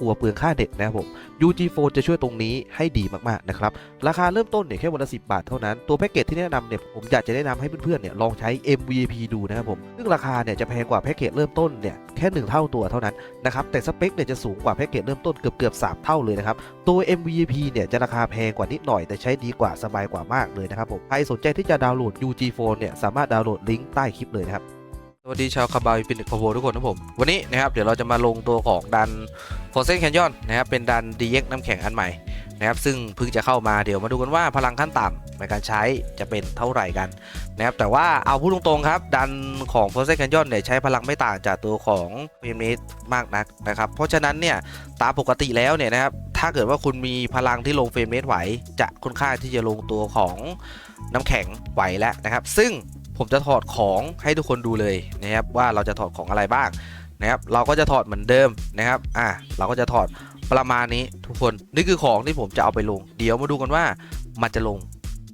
กลัวเปลืองค่าเน็ตนะครับผม UG Phone จะช่วยตรงนี้ให้ดีมากๆนะครับ ราคาเริ่มต้นเนี่ยแค่วันละ 10 บาทเท่านั้น ตัวแพ็กเกจที่แนะนำเนี่ยผมอยากจะแนะนำให้เพื่อนๆเนี่ยลองใช้ MVP ดูนะครับผม ซึ่งราคาเนี่ยจะแพงกว่าแพ็กเกจเริ่มต้นเนี่ยแค่ 1 เท่าตัวเท่านั้นนะครับ แต่สเปคเนี่ยจะสูงกว่าแพ็กเกจเริ่มต้นเกือบเกือบ3เท่าเลยนะครับ ตัว MVP เนี่ยจะราคาแพงกว่านิดหน่อยแต่ใช้ดีกว่าสบายกว่ามากเลยนะครับผม ใครสนใจที่จะดาวน์โหลด UG Phone เนี่ยสามารถดาวน์โหลดลิงก์ใต้คลิปเลยนะครับ วัสดีชาวคาบาวฟินิกโคโวทุกคนนะผม วันนี้นะครับเดี๋ยวเราจะมาลงตัวของดัน f o r s e n Canyon นะครับเป็นดัน DX น้ำแข็งอันใหม่นะครับซึ่งเพิ่งจะเข้ามาเดี๋ยวมาดูกันว่าพลังขั้นต่ำในการใช้จะเป็นเท่าไหร่กันนะครับแต่ว่าเอาพูดตรงๆครับ ดันของ f o r s e n Canyon เนี่ยใช้พลังไม่ต่างจากตัวของ p m s มากนักนะครับเพราะฉะนั้นเนี่ยตามปกติแล้วเนี่ยนะครับถ้าเกิดว่าคุณมีพลังที่ลงเฟรมเรทไหว จะค่อนข้างที่จะลงตัวของน้ำแข็งไหวแล้วนะครับ ซึ่ง ผมจะถอดของให้ทุกคนดูเลยนะครับว่าเราจะถอดของอะไรบ้างนะครับเราก็จะถอดเหมือนเดิมนะครับอะเราก็จะถอดประมาณนี้ทุกคนนี่คือของที่ผมจะเอาไปลง เดี๋ยวมาดูกันว่ามันจะลง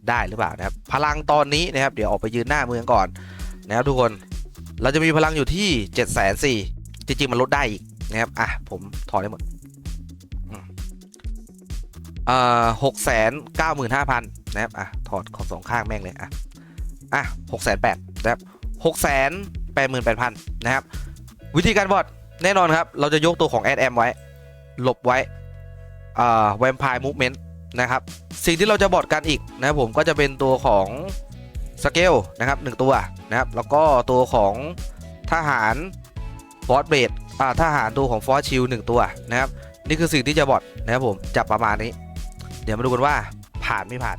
ได้หรือเปล่านะครับพลังตอนนี้นะครับ เดี๋ยวออกไปยืนหน้าเมืองก่อนนะครับทุกคนเราจะมีพลังอยู่ที่7จ็ดแสนสี่จริงๆมันลดได้อีกนะครับอะผมถอดได้หมดอ่าหกแสนเก้าหมื่นห้าพันนะครับอะถอดของสองข้างแม่งเลยอะ อะหกแสนแปดนะครับหกแสนแปดหมื่นแปดพันนะครับ วิธีการบอดแน่นอนครับ เราจะยกตัวของ Add M ไว้ หลบไว้อ่า Vampire Movement นะครับ สิ่งที่เราจะบอดกันอีกนะครับผมก็จะเป็นตัวของสเกลนะครับหนึ่งตัวนะครับ แล้วก็ตัวของทหารฟอร์ b เบดอ่าทหารตัวของฟอร์ชิลหนึ่งตัวนะครับ นี่คือสิ่งที่จะบอดนะครับผมจับประมาณนี้ เดี๋ยวมาดูกันว่าผ่านไม่ผ่าน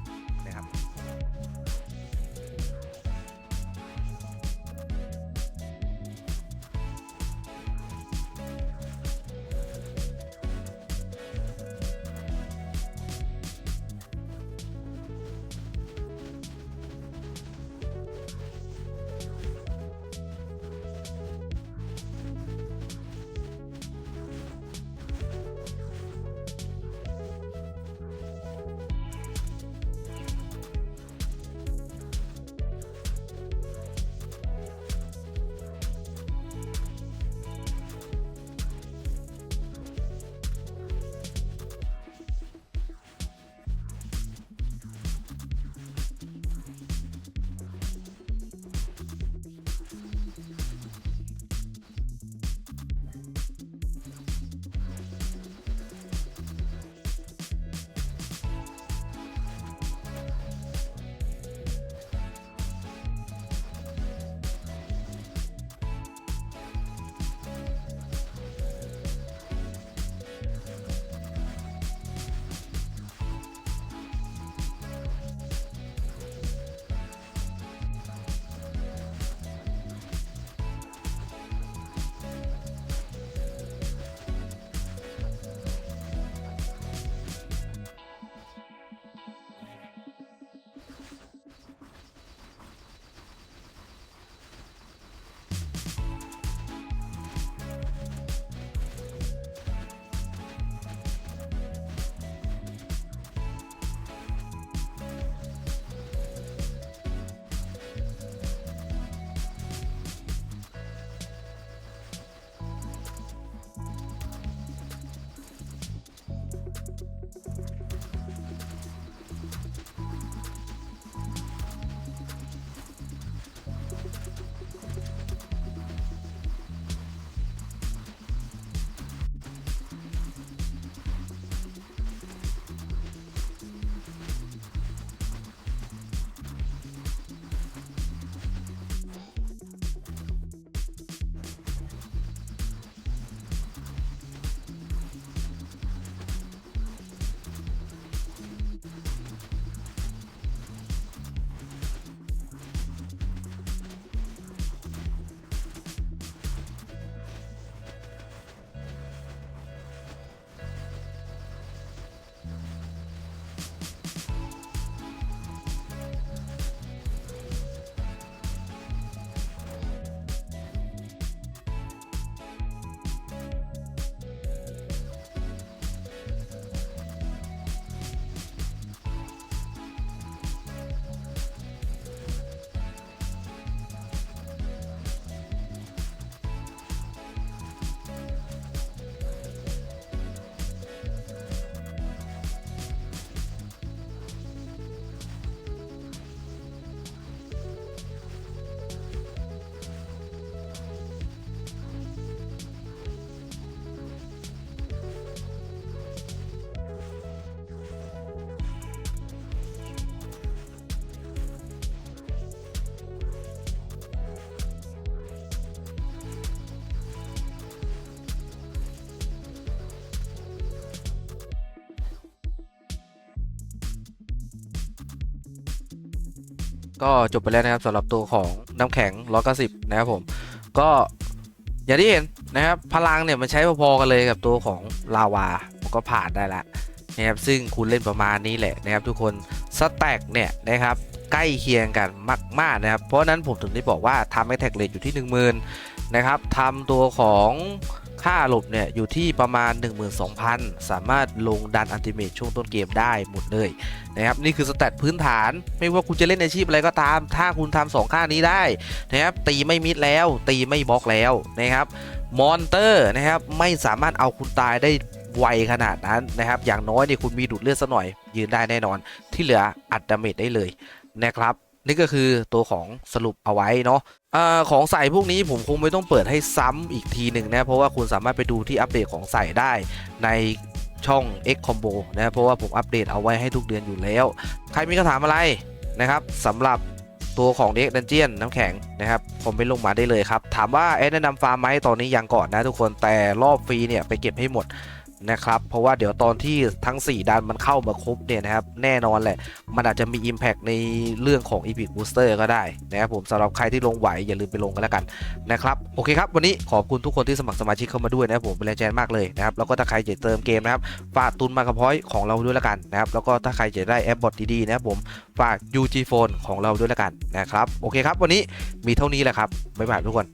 ก็จบไปแล้วนะครับสำหรับตัวของน้ำแข็ง190นะครับผมก็อย่างที่เห็นนะครับพลังเนี่ยมันใช้พอๆกันเลยกับตัวของลาวามันก็ผ่านได้ละนะครับซึ่งคุณเล่นประมาณนี้แหละนะครับทุกคนสแต็กเนี่ยนะครับใกล้เคียงกันมากๆนะครับเพราะนั้นผมถึงได้บอกว่าทำให้แท็กเลทอยู่ที่ 10,000นะครับทำตัวของ ค่าหลบเนี่ยอยู่ที่ประมาณ 12,000 สามารถลงดันอันติเมตช่วงต้นเกมได้หมดเลยนะครับนี่คือสแตทพื้นฐาน ไม่ว่าคุณจะเล่นอาชีพอะไรก็ตาม ถ้าคุณทำสองค่านี้ได้นะครับตีไม่มิดแล้ว ตีไม่บล็อกแล้วนะครับมอนเตอร์นะครับไม่สามารถเอาคุณตายได้ไวขนาดนั้นนะครับอย่างน้อยเนี่ยคุณมีดูดเลือดสักหน่อย ยืนได้แน่นอน ที่เหลืออัดดาเมจได้เลยนะครับนี่ก็คือตัวของสรุปเอาไว้เนาะอของใส่พวกนี้ผมคงไม่ต้องเปิดให้ซ้ำอีกทีหนึ่งนะ เพราะว่าคุณสามารถไปดูที่อัปเดตของใส่ได้ในช่อง X Combo นะเพราะว่าผมอัปเดตเอาไว้ให้ทุกเดือนอยู่แล้ว ใครมีคำถามอะไรนะครับสำหรับตัวของ Deck Dungeon น้ำแข็งนะครับผมไปลงมาได้เลยครับ ถามว่าแอดแนะนำฟาร์มไหมตอนนี้ยังก่อนนะทุกคนแต่รอบฟรีเนี่ยไปเก็บให้หมด นะครับเพราะว่าเดี๋ยวตอนที่ทั้ง 4ดันมันเข้ามาครบเนี่ยนะครับแน่นอนแหละ มันอาจจะมี Impact ในเรื่องของ Epic Booster ก็ได้นะครับผมสำหรับใครที่ลงไหว อย่าลืมไปลงกันแล้วกันนะครับโอเคครับวันนี้ขอบคุณทุกคนที่สมัครสมาชิกเข้ามาด้วยนะครับผมเป็นแรงใจมากเลยนะครับแล้วก็ถ้าใครจะเติมเกมนะครับฝากตุนมากับพอยของเราด้วยและกันนะครับแล้วก็ถ้าใครจะได้แอปบอทดีๆนะครับผมฝาก UG Phone ของเราด้วยและกันนะครับโอเคครับวันนี้มีเท่านี้แหละครับบ๊ายบายทุกคน